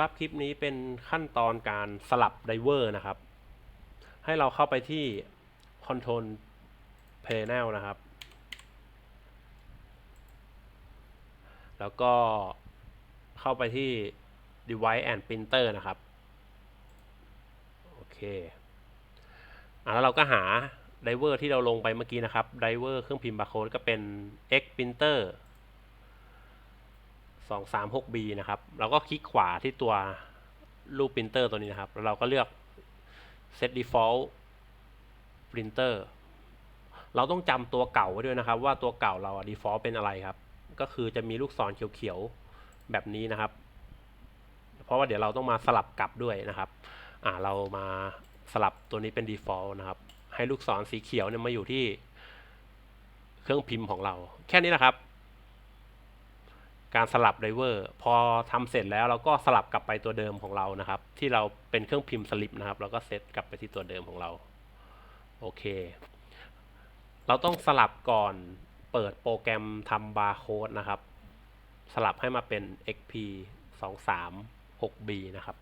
ครับคลิปนี้เป็นขั้นตอนการสลับไดเวอร์นะครับ ให้เราเข้าไปที่ Control Panel นะครับ แล้วก็เข้าไปที่ Device and Printer นะครับ โอเคอะแล้วเราก็หาไดเวอร์ที่เราลงไปเมื่อกี้นะครับไดเวอร์เครื่องพิมพ์บาร์โค้ดก็เป็น X Printer 236B นะครับ เราก็คลิกขวาที่ตัวรูปปรินเตอร์ตัวนี้นะครับ แล้วเราก็เลือก Set Default Printer เราต้องจำตัวเก่าไว้ด้วยนะครับ ว่าตัวเก่าเรา default เป็นอะไรครับ ก็คือจะมีลูกศรเขียวๆ แบบนี้นะครับ เพราะว่าเดี๋ยวเราต้องมาสลับกลับด้วยนะครับ อ่าเรามาสลับตัวนี้เป็น default นะครับ ให้ลูกศรสีเขียวเนี่ยมาอยู่ที่เครื่องพิมพ์ของเรา แค่นี้นะครับ การสลับไดเวอร์พอทำเสร็จแล้วเราก็สลับกลับไปตัวเดิมของเรานะครับ ที่เราเป็นเครื่องพิมพ์สลิปนะครับเราก็เซตกลับไปที่ตัวเดิมของเราโอเค เราต้องสลับก่อนเปิดโปรแกรมทำบาร์โค้ดนะครับ สลับให้มาเป็น xp 2 3 6 b นะครับ